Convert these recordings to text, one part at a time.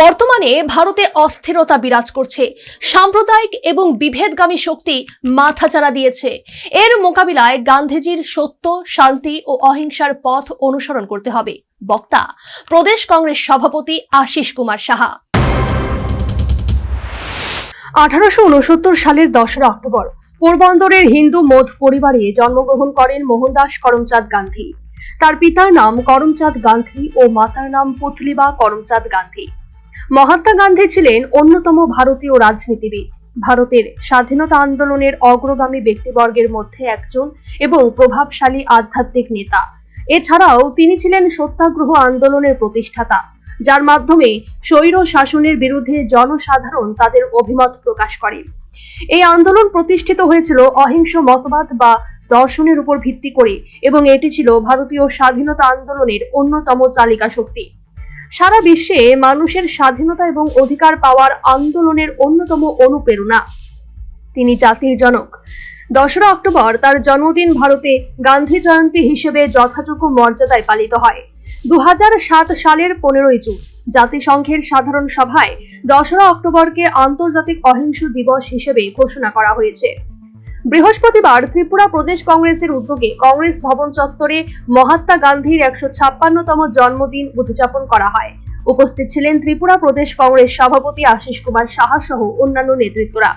বর্তমানে ভারতে অস্থিরতা বিরাজ করছে। সাম্প্রদায়িক এবং বিভেদগামী শক্তি মাথাচাড়া দিয়েছে। এর মোকাবিলায় গান্ধীজির সত্য, শান্তি ও অহিংসার পথ অনুসরণ করতে হবে। বক্তা, প্রদেশ কংগ্রেস সভাপতি আশিস কুমার সাহা। আঠারোশো উনসত্তর সালের দশরা অক্টোবর, পোরবন্দরের হিন্দু মধ পরিবারে জন্মগ্রহণ করেন মোহনদাস করমচাঁদ গান্ধী। তার পিতার নাম করমচাঁদ গান্ধী ও মাতার নাম পুতলিবা করমচাঁদ গান্ধী। মহাত্মা গান্ধী ছিলেন অন্যতম ভারতীয় রাজনীতিবিদ। ভারতের স্বাধীনতা আন্দোলনের অগ্রগামী ব্যক্তিবর্গের মধ্যে একজন এবং প্রভাবশালী আধ্যাত্মিক নেতা। এছাড়াও তিনি ছিলেন সত্যাগ্রহ আন্দোলনের প্রতিষ্ঠাতা, যার মাধ্যমে স্বৈর শাসনের বিরুদ্ধে জনসাধারণ তাদের অভিমত প্রকাশ করে। এই আন্দোলন প্রতিষ্ঠিত হয়েছিল অহিংস মতবাদ বা দর্শনের উপর ভিত্তি করে এবং এটি ছিল ভারতীয় স্বাধীনতা আন্দোলনের অন্যতম চালিকা শক্তি সারা বিশ্বে মানুষের স্বাধীনতা এবং অধিকার পাওয়ার আন্দোলনের অন্যতম অনুপ্রেরণা। তিনি জাতির জনক। দশরা অক্টোবর তার জন্মদিন ভারতে গান্ধী জয়ন্তী হিসেবে যথাযোগ্য মর্যাদায় পালিত হয়। দু হাজার সাত সালের পনেরোই জুন জাতিসংঘের সাধারণ সভায় দশরা অক্টোবরকে আন্তর্জাতিক অহিংস দিবস হিসেবে ঘোষণা করা হয়েছে। বৃহস্পতিবার ত্রিপুরা প্রদেশ কংগ্রেসের উদ্যোগে কংগ্রেস ভবন চত্বরে মহাত্মা গান্ধীর একশো ছাপ্পান্নতম জন্মদিন উদযাপন করা হয়। উপস্থিত ছিলেন ত্রিপুরা প্রদেশ কংগ্রেস সভাপতি আশিস কুমার সাহা সহ অন্যান্য নেতৃত্বরা।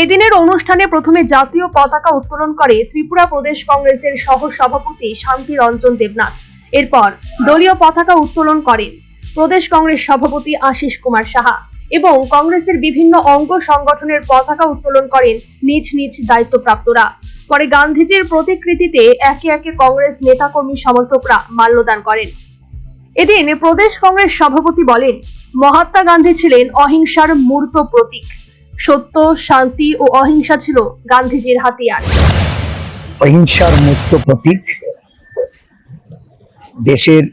এই দিনের অনুষ্ঠানে প্রথমে জাতীয় পতাকা উত্তোলন করে ত্রিপুরা প্রদেশ কংগ্রেসের সহ সভাপতি শান্তি রঞ্জন দেবনাথ। এরপর দলীয় পতাকা উত্তোলন করেন প্রদেশ কংগ্রেস সভাপতি আশিস কুমার সাহা। এবং কংগ্রেসের বিভিন্ন অঙ্গ সংগঠনের পতাকা উত্তোলন করেন নিজ নিজ দায়িত্বপ্রাপ্তরা। পরে গান্ধীজির প্রতিকৃতিতে একে একে কংগ্রেস নেতাকর্মী সমর্থকরা মাল্যদান করেন। এদিন প্রদেশ কংগ্রেস সভাপতি বলেন, মহাত্মা গান্ধী ছিলেন অহিংসার মূর্ত প্রতীক। সত্য, শান্তি ও অহিংসা ছিল গান্ধীজির হাতিয়ার। অহিংসার মুক্ত প্রতীক দেশের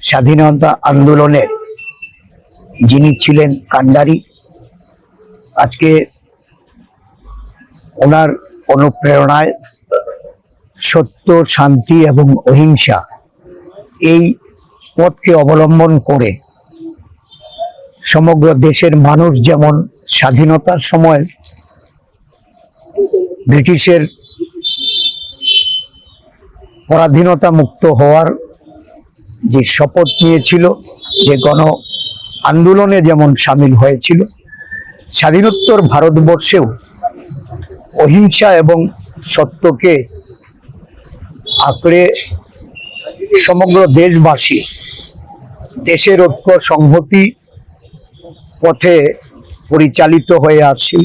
স্বাধীনতা আন্দোলনের যিনি ছিলেন কান্ডারি, আজকে ওনার অনুপ্রেরণায় সত্য, শান্তি এবং অহিংসা এই পথকে অবলম্বন করে সমগ্র দেশের মানুষ যেমন স্বাধীনতার সময় ব্রিটিশের পরাধীনতা মুক্ত হওয়ার যে শপথ নিয়েছিল, যে গণ আন্দোলনে যেমন সামিল হয়েছিল, স্বাধীনোত্তর ভারতবর্ষেও অহিংসা এবং সত্যকে আঁকড়ে সমগ্র দেশবাসী দেশের ঐক্য সংহতি পথে পরিচালিত হয়ে আসছিল।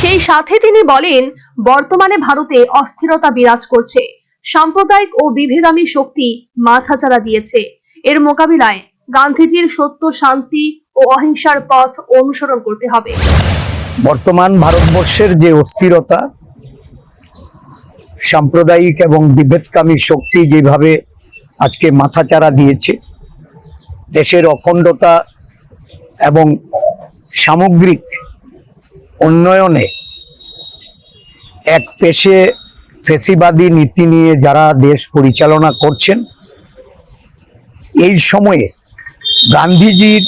সেই সাথে তিনি বলেন, বর্তমানে ভারতে অস্থিরতা বিরাজ করছে। সাম্প্রদায়িক ও বিভেদামী শক্তি মাথাচাড়া দিয়েছে। এর মোকাবিলায় গান্ধীজির সত্য, শান্তি ও অহিংসার পথ অনুসরণ করতে হবে। বর্তমান ভারতবর্ষের যে অস্থিরতা, সাম্প্রদায়িক এবং বিভেদকামী শক্তি যেভাবে আজকে মাথাচাড়া দিয়েছে, দেশের অখণ্ডতা এবং সামগ্রিক উন্নয়নে এক পেশে ফেসিবাদী নীতি নিয়ে যারা দেশ পরিচালনা করছেন, এই সময়ে গান্ধীজির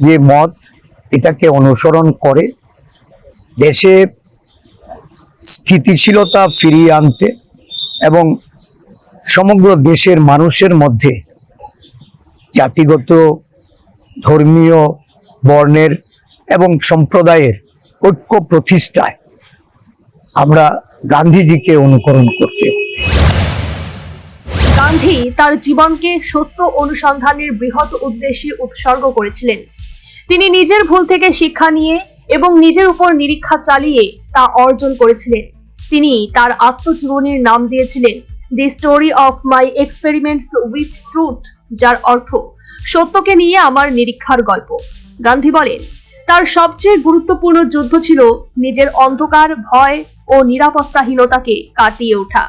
যে মত, এটাকে অনুসরণ করে দেশে স্থিতিশীলতা ফিরিয়ে আনতে এবং সমগ্র দেশের মানুষের মধ্যে জাতিগত, ধর্মীয়, বর্ণের এবং সম্প্রদায়ের ঐক্য প্রতিষ্ঠায় আমরা গান্ধীজিকে অনুকরণ করতে। গান্ধী তার জীবনকে সত্য অনুসন্ধানের বৃহৎ উদ্দেশ্যে উৎসর্গ করেছিলেন। তিনি নিজের ভুল থেকে শিক্ষা নিয়ে এবং নিজের উপর নিরীক্ষা চালিয়ে তা অর্জন করেছিলেন। তিনি তার আত্মজীবনীর নাম দিয়েছিলেন, the story of my experiments with truth যার অর্থ, সত্যকে নিয়ে আমার নিরীক্ষার গল্প গান্ধী বলেন, তার সবচেয়ে গুরুত্বপূর্ণ যুদ্ধ ছিল নিজের অন্ধকার, ভয় ও নিরাপত্তাহীনতাকে কাটিয়ে ওঠা।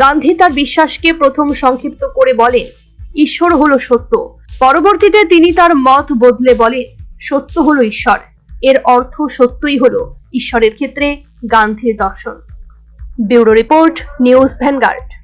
গান্ধী তার বিশ্বাসকে প্রথম সংক্ষিপ্ত করে বলেন, ঈশ্বর হলো সত্য। পরবর্তীতে তিনি তার মত বদলে বলেন, সত্য হলো ঈশ্বর। এর অর্থ সত্যই হলো ঈশ্বরের ক্ষেত্রে গান্ধীর দর্শন। Bureau report, news Vanguard.